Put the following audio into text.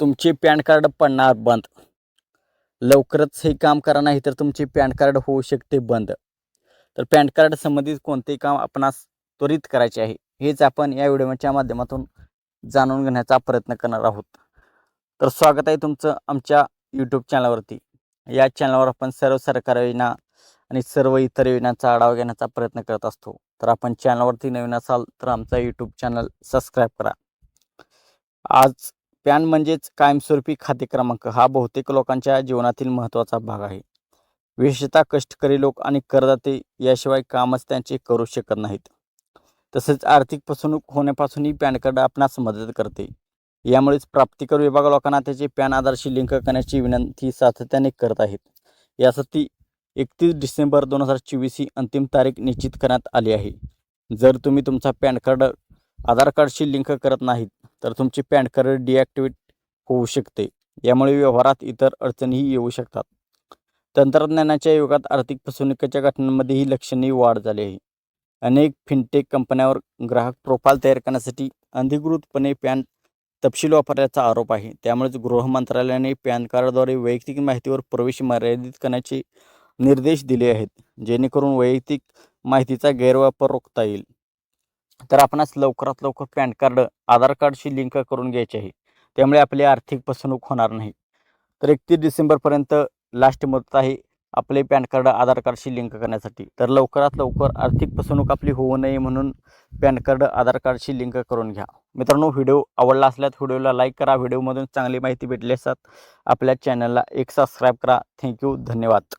तुमचे pan card पडणार बंद. लवकरच हे काम करा नाही तर तुमचे पॅन कार्ड होऊ शकते बंद. तर पॅन कार्ड संबंधित कोणतेही काम आपणास त्वरित करायचे आहे हेच आपण या व्हिडिओच्या माध्यमातून जाणून घेण्याचा प्रयत्न करणार आहोत. तर स्वागत आहे तुमचं आमच्या यूट्यूब चॅनलवरती या चॅनलवर आपण सर्व सरकारी योजना आणि सर्व इतर योजनांचा आढावा घेण्याचा प्रयत्न करत असतो. तर आपण चॅनलवरती नवीन असाल तर आमचा यूट्यूब चॅनल सबस्क्राईब करा. आज पॅन म्हणजेच कायमस्वरूपी खाते क्रमांक हा बहुतेक लोकांच्या जीवनातील महत्त्वाचा भाग आहे. विशेषतः कष्टकरी लोक आणि करदाते याशिवाय कामच त्यांचे करू शकत नाहीत. तसेच आर्थिक फसवणूक होण्यापासूनही पॅन कार्ड आपणास मदत करते. यामुळेच प्राप्तिकर विभाग लोकांना त्याचे पॅन आधारशी लिंक करण्याची विनंती सातत्याने करत आहेत. यासाठी एकतीस डिसेंबर दोन हजार चोवीस ही अंतिम तारीख निश्चित करण्यात आली आहे. जर तुम्ही तुमचा पॅन कार्ड आधार कार्डशी लिंक करत नाहीत तर तुमचे पॅन कार्ड डिॲक्टिवेट होऊ शकते. यामुळे व्यवहारात इतर अडचणीही येऊ शकतात. तंत्रज्ञानाच्या युगात आर्थिक फसवणुकीच्या घटनांमध्येही लक्षणीय वाढ झाली आहे. अनेक फिनटेक कंपन्यांवर ग्राहक प्रोफाईल तयार करण्यासाठी अधिकृतपणे पॅन तपशील वापरल्याचा आरोप आहे. त्यामुळेच गृह मंत्रालयाने पॅन कार्डद्वारे वैयक्तिक माहितीवर प्रवेश मर्यादित करण्याचे निर्देश दिले आहेत जेणेकरून वैयक्तिक माहितीचा गैरवापर रोखता येईल. तर आपणास लवकरात लवकर पॅन कार्ड आधार कार्डशी लिंक करून घ्यायचे आहे. त्यामुळे आपली आर्थिक फसवणूक होणार नाही. तर एकतीस डिसेंबरपर्यंत लास्ट मुदत आहे आपले पॅन कार्ड आधार कार्डशी लिंक करण्यासाठी. तर लवकरात लवकर आर्थिक फसवणूक आपली होऊ नये म्हणून पॅन कार्ड आधार कार्डशी लिंक करून घ्या. मित्रांनो व्हिडिओ आवडला असल्यास व्हिडिओला लाईक करा. व्हिडिओमधून चांगली माहिती भेटली असतात आपल्या चॅनलला एक सबस्क्राईब करा. थँक्यू. धन्यवाद.